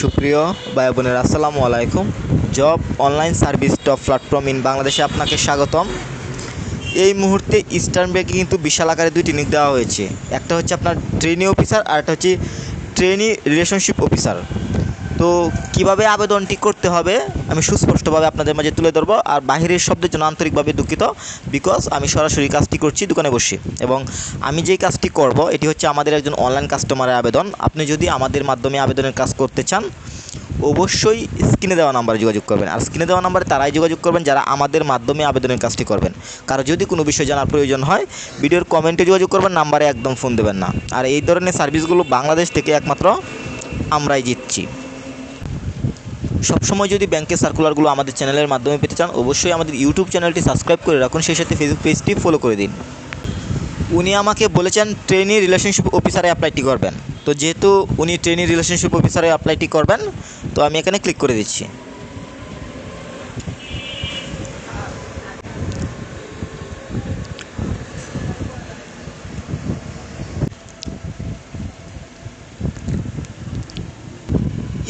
সুপ্রিয় ভাই বোনের, আসসালামু আলাইকুম। Job online service top platform in বাংলাদেশে আপনাকে স্বাগতম। এই মুহূর্তে ইস্টার্ন ব্যাংকে কিন্তু বিশাল আকারে দুইটি নিয়োগ দেওয়া হয়েছে। একটা হচ্ছে আপনার ট্রেনি অফিসার আর একটা হচ্ছে ট্রেনি রিলেশনশিপ অফিসার তো কীভাবে আবেদনটি করতে হবে? আমি সুস্পষ্টভাবে আপনাদের মাঝে তুলে ধরবো। আর বাহিরের শব্দের জন্য আন্তরিকভাবে দুঃখিত বিকজ আমি সরাসরি কাজটি করছি দোকানে বসে। এবং আমি যেই কাজটি করব, এটি হচ্ছে আমাদের একজন অনলাইন কাস্টমারের আবেদন। আপনি যদি আমাদের মাধ্যমে আবেদনের কাজ করতে চান, অবশ্যই স্ক্রিনে দেওয়া নাম্বারে যোগাযোগ করবেন। আর স্ক্রিনে দেওয়া নাম্বারে তারাই যোগাযোগ করবেন যারা আমাদের মাধ্যমে আবেদনের কাজটি করবেন। কারও যদি কোনো বিষয় জানার প্রয়োজন হয়, ভিডিওর কমেন্টে যোগাযোগ করবেন নাম্বারে একদম ফোন দেবেন না। আর এই ধরনের সার্ভিসগুলো বাংলাদেশ থেকে একমাত্র আমরাই জিতছি সবসময় যদি ব্যাংকের সার্কুলারগুলো আমাদের চ্যানেলের মাধ্যমে পেতে চান, অবশ্যই আমাদের ইউটিউব চ্যানেলটি সাবস্ক্রাইব করে রাখুন। সেই সাথে ফেসবুক পেজটি ফলো করে দিন। উনি আমাকে বলেছেন ট্রেনি রিলেশনশিপ অফিসারে অ্যাপ্লাইটি করবেন। তো যেহেতু উনি ট্রেনি রিলেশনশিপ অফিসারে অ্যাপ্লাইটি করবেন, তো আমি এখানে ক্লিক করে দিচ্ছি।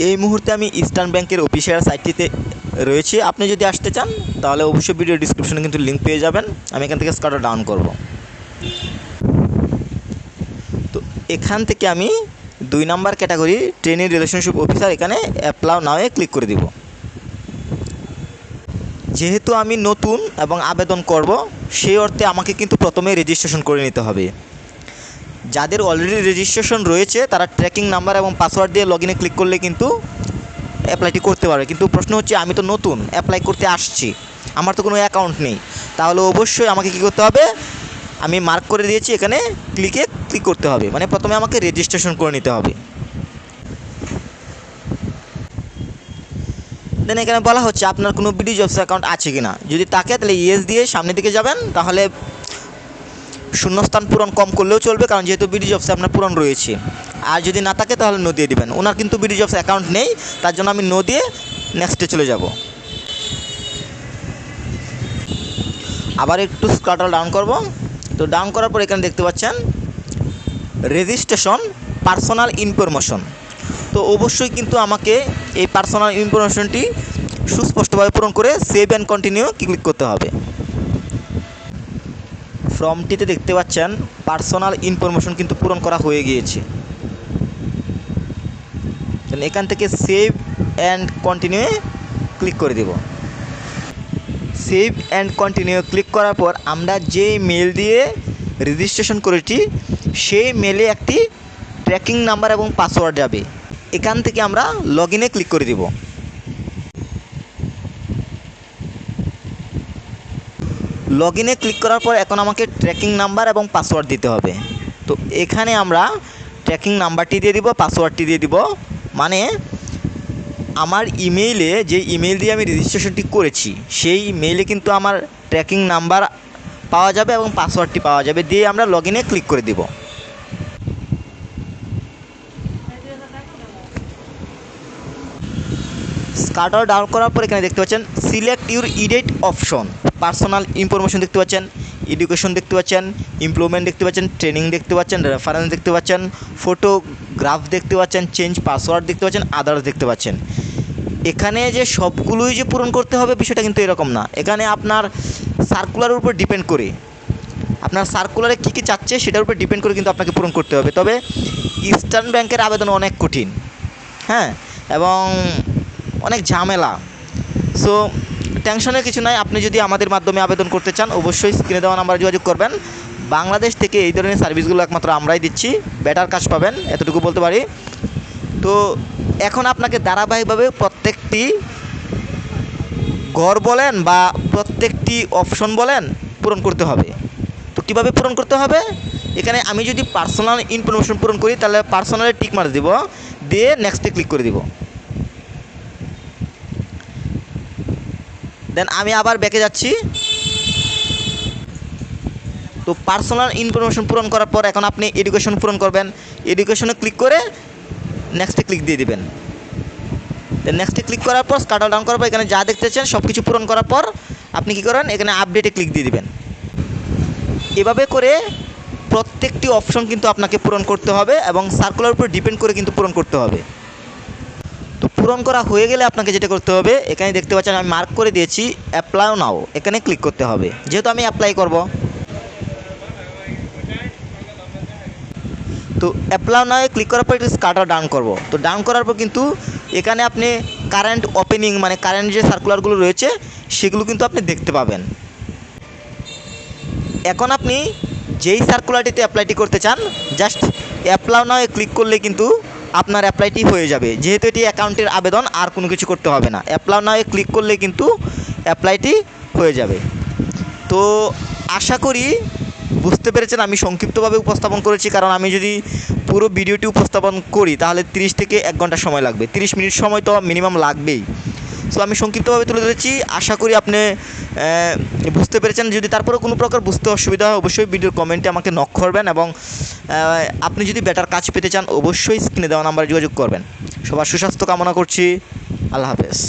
এই মুহূর্তে আমি ইস্টার্ন ব্যাংকের অফিসিয়াল সাইটটিতে রয়েছি। আপনি যদি আসতে চান, তাহলে অবশ্যই ভিডিও ডিসক্রিপশনে কিন্তু লিঙ্ক পেয়ে যাবেন। আমি এখান থেকে স্কার্টটা ডাউন করব। তো এখান থেকে আমি দুই number category training relationship officer এখানে অ্যাপ্লাউ নাওয়ে ক্লিক করে দিব। যেহেতু আমি নতুন এবং আবেদন করব, সেই অর্থে আমাকে কিন্তু প্রথমে রেজিস্ট্রেশন করে নিতে হবে। যাদের অলরেডি রেজিস্ট্রেশন রয়েছে, তারা ট্র্যাকিং নাম্বার এবং পাসওয়ার্ড দিয়ে লগ ইনে ক্লিক করলে কিন্তু অ্যাপ্লাইটি করতে পারবে। কিন্তু প্রশ্ন হচ্ছে, আমি তো নতুন অ্যাপ্লাই করতে আসছি, আমার তো কোনো অ্যাকাউন্ট নেই। তাহলে অবশ্যই আমাকে কী করতে হবে? আমি মার্ক করে দিয়েছি, এখানে ক্লিকে ক্লিক করতে হবে। মানে প্রথমে আমাকে রেজিস্ট্রেশন করে নিতে হবে। দেন এখানে বলা হচ্ছে, আপনার কোনো বিডি জবস অ্যাকাউন্ট আছে কি না যদি তাকে, তাহলে ইয়েস দিয়ে সামনের দিকে যাবেন, তাহলে শূন্যস্থান পূরণ কম করলেও চলবে, কারণ যেহেতু বিডি জবসে আপনার পূরণ রয়েছে। আর যদি না থাকে, তাহলে নো দিয়ে দেবেন। ওনার কিন্তু বিডি জবস অ্যাকাউন্ট নেই, তার জন্য আমি নো দিয়ে নেক্সটে চলে যাব। আবার একটু স্কার্টাল ডাউন করব। তো ডাউন করার পর এখানে দেখতে পাচ্ছেন রেজিস্ট্রেশন পার্সোনাল ইনফরমেশন তো অবশ্যই কিন্তু আমাকে এই পার্সোনাল ইনফরমেশনটি সুস্পষ্টভাবে পূরণ করে সেভ অ্যান্ড কন্টিনিউ ক্লিক করতে হবে। ফর্মটিতে দেখতে পাচ্ছেন পার্সোনাল ইনফরমেশন কিন্তু পূরণ করা হয়ে গিয়েছে। এখান থেকে সেভ অ্যান্ড কন্টিনিউ ক্লিক করে দেব। সেভ অ্যান্ড কন্টিনিউ ক্লিক করার পর আমরা যে মেল দিয়ে রেজিস্ট্রেশন করেছি, সেই মেলে একটি ট্র্যাকিং নাম্বার এবং পাসওয়ার্ড যাবে। এখান থেকে আমরা লগ ক্লিক করে দেব। লগ ইনে ক্লিক করার পর এখন আমাকে ট্র্যাকিং নাম্বার এবং পাসওয়ার্ড দিতে হবে। তো এখানে আমরা ট্র্যাকিং নাম্বারটি দিয়ে দিব পাসওয়ার্ডটি দিয়ে দিব। মানে আমার ইমেইলে যে ইমেইল দিয়ে আমি রেজিস্ট্রেশনটি করেছি, সেই মেইলে কিন্তু আমার ট্র্যাকিং নাম্বার পাওয়া যাবে এবং পাসওয়ার্ডটি পাওয়া যাবে দিয়ে আমরা লগ ইনে ক্লিক করে দিব। স্কার্টার ডাউন করার পর এখানে দেখতে পাচ্ছেন select your edit option personal information দেখতে পাচ্ছেন, এডুকেশন দেখতে পাচ্ছেন এমপ্লয়মেন্ট দেখতে পাচ্ছেন ট্রেনিং দেখতে পাচ্ছেন রেফারেন্স দেখতে পাচ্ছেন ফটোগ্রাফ দেখতে পাচ্ছেন চেঞ্জ পাসওয়ার্ড দেখতে পাচ্ছেন আদার্স দেখতে পাচ্ছেন। এখানে যে সবগুলোই যে পূরণ করতে হবে বিষয়টা কিন্তু এরকম না। এখানে আপনার সার্কুলারের উপর ডিপেন্ড করে। আপনার সার্কুলারে কী কী চাচ্ছে সেটার উপর ডিপেন্ড করে কিন্তু আপনাকে পূরণ করতে হবে। তবে ইস্টার্ন ব্যাংকের আবেদন অনেক কঠিন হ্যাঁ? এবং অনেক ঝামেলা। সো টেনশনের কিছু নাই। আপনি যদি আমাদের মাধ্যমে আবেদন করতে চান, অবশ্যই স্ক্রিনে দেওয়া নাম্বারে যোগাযোগ করবেন। বাংলাদেশ থেকে এই ধরনের সার্ভিসগুলো একমাত্র আমরাই দিচ্ছি। বেটার কাজ পাবেন, এতটুকু বলতে পারি। তো এখন আপনাকে ধারাবাহিকভাবে প্রত্যেকটি ঘর বলেন বা প্রত্যেকটি অপশন বলেন পূরণ করতে হবে। তো কীভাবে পূরণ করতে হবে? এখানে আমি যদি পার্সোনাল ইনফরমেশন পূরণ করি, তাহলে পার্সোনালে টিক মার দিব। দিয়ে নেক্সটে ক্লিক করে দিব। দেন আমি আবার ব্যাকে যাচ্ছি। তো পার্সোনাল ইনফরমেশন পূরণ করার পর এখন আপনি এডুকেশন পূরণ করবেন। এডুকেশনে ক্লিক করে নেক্সটে ক্লিক দিয়ে দিবেন। নেক্সটে ক্লিক করার পর স্কার্টাল ডাউন করার পর এখানে যা দেখতে চান সব কিছু পূরণ করার পর আপনি কী করেন? এখানে আপডেটে ক্লিক দিয়ে দিবেন। এভাবে করে প্রত্যেকটি অপশন কিন্তু আপনাকে পূরণ করতে হবে এবং সার্কুলার উপর ডিপেন্ড করে কিন্তু পূরণ করতে হবে। পূরণ করা হয়ে গেলে আপনাকে যেটা করতে হবে, এখানে দেখতে পাচ্ছেন আমি মার্ক করে দিয়েছি অ্যাপ্লাই নাও এখানে ক্লিক করতে হবে। যেহেতু আমি অ্যাপ্লাই করব। তো অ্যাপ্লাই নাও ক্লিক করার পর একটু স্কার্টার ডাউন করব। তো ডাউন করার পর কিন্তু এখানে আপনি কারেন্ট ওপেনিং মানে কারেন্ট যে সার্কুলারগুলো রয়েছে, সেগুলো কিন্তু আপনি দেখতে পাবেন। এখন আপনি যেই সার্কুলারটিতে অ্যাপ্লাইটি করতে চান জাস্ট অ্যাপ্লাই নাও ক্লিক করলে কিন্তু আপনার অ্যাপ্লাইটি হয়ে যাবে। যেহেতু এটি অ্যাকাউন্টের আবেদন, আর কোনো কিছু করতে হবে না। অ্যাপ্লাই নাও ক্লিক করলে কিন্তু অ্যাপ্লাইটি হয়ে যাবে। তো আশা করি বুঝতে পেরেছেন, আমি সংক্ষিপ্তভাবে উপস্থাপন করেছি। কারণ আমি যদি পুরো ভিডিওটি উপস্থাপন করি, তাহলে 30 থেকে এক ঘণ্টা সময় লাগবে। 30 মিনিট সময় তো মিনিমাম লাগবেই। সো আমি সংক্ষিপ্তভাবে তুলে ধরেছি। আশা করি আপনি বুঝতে পেরেছেন। যদি তারপরে কোনো প্রকার বুঝতে অসুবিধা হয়, অবশ্যই ভিডিওর কমেন্টে আমাকে নক করবেন এবং আপনি যদি বেটার কাজ পেতে চান, অবশ্যই স্ক্রিনে দেওয়া নাম্বারে যোগাযোগ করবেন। সবার সুস্বাস্থ্য কামনা করছি। আল্লাহ হাফেজ।